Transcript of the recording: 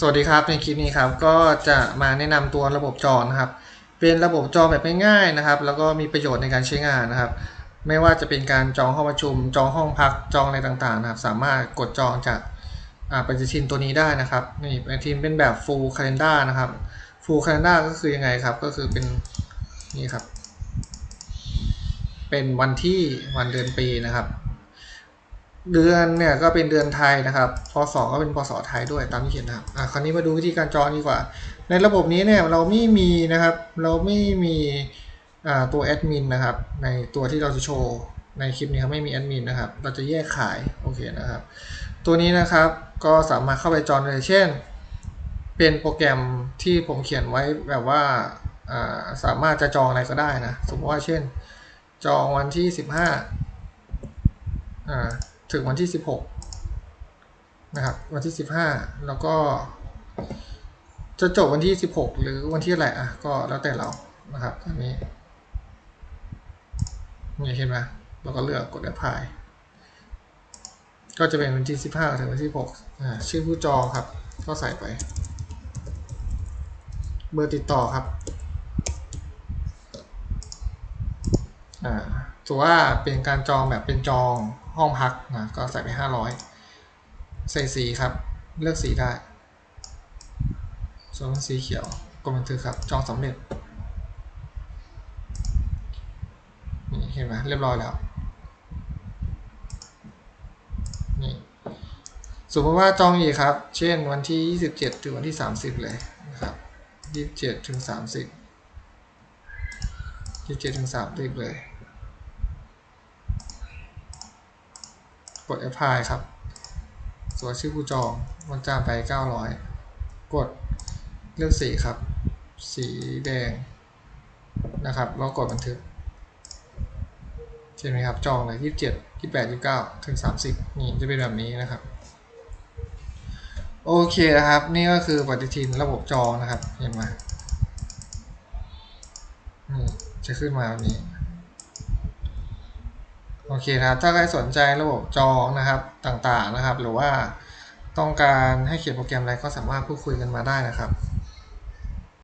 สวัสดีครับในคลิปนี้ครับก็จะมาแนะนำตัวระบบจองนะครับ เป็นระบบจองแบบง่ายๆนะครับ แล้วก็มีประโยชน์ในการใช้งานนะครับ ไม่ว่าจะเป็นการจองห้องประชุม จองห้องพักจองอะไรต่างๆนะครับ สามารถกดจองจากอ่าปฏิทินตัวนี้ได้นะครับนี่ปฏิทินเป็นแบบ full calendar นะครับ full calendar ก็คือยังไงครับ ก็คือเป็นนี่ครับ เป็นวันที่วันเดือนปีนะครับ เดือนเนี่ยก็เป็นเดือนไทยนะครับ พศก็เป็นพศไทยด้วยตามที่เขียนนะครับอะคราวนี้มาดูวิธีการจองดีกว่า ในระบบนี้เนี่ยเราไม่มีนะครับ เราไม่มีอ่าตัวแอดมินนะครับ ในตัวที่เราจะโชว์ในคลิปนี้ครับไม่มีแอดมินนะครับ เราจะแยกขายโอเคนะครับ ตัวนี้นะครับก็สามารถเข้าไปจองเลยเช่น เป็นโปรแกรมที่ผมเขียนไว้แบบว่าอ่าสามารถจะจองอะไรก็ได้นะ สมมติว่าเช่น จองวันที่สิบห้าอ่า ถึงวันที่ 16 นะครับ วันที่ 15 แล้วก็ จะจบวันที่ 16 หรือวันที่อะไรอะก็แล้วแต่เรานะครับอันนี้นี่เห็นไหมเราก็เลือกกด apply ก็จะเป็นวันที่ 15 ถึงวันที่16ชื่อผู้จองครับ ก็ใส่ไป เบอร์ติดต่อครับอ่าถือว่าเป็นการจองแบบเป็นจอง ห้องพักนะก็ใส่ไปห้าร้อยใส่สีครับ เลือกสีได้ส่วนสีเขียวกดบันทึกครับจองสำเร็จนี่เห็นไหมเรียบร้อยแล้วนี่สมมติว่าจองอีกครับ เช่นวันที่ 27 ถึงวันที่ 30 เลยนะครับ 27 ถึง 30 27 ถึง 30 เลย กด apply ครับสวนชื่อผู้จองวันจ้างไป 900 กดเลือกสีครับ สีแดงนะครับแล้วกดบันทึกใช่ไหมครับจองเลย27 28 29 ถึง 30 นี่จะเป็นแบบนี้นะครับ โอเคนะครับ นี่ก็คือปฏิทินระบบจองนะครับ เห็นไหมนี่จะขึ้นมาแบบนี้ โอเคครับถ้าใครสนใจระบบจองนะครับต่างๆนะครับ หรือว่าต้องการให้เขียนโปรแกรมอะไรก็สามารถพูดคุยกันมาได้นะครับ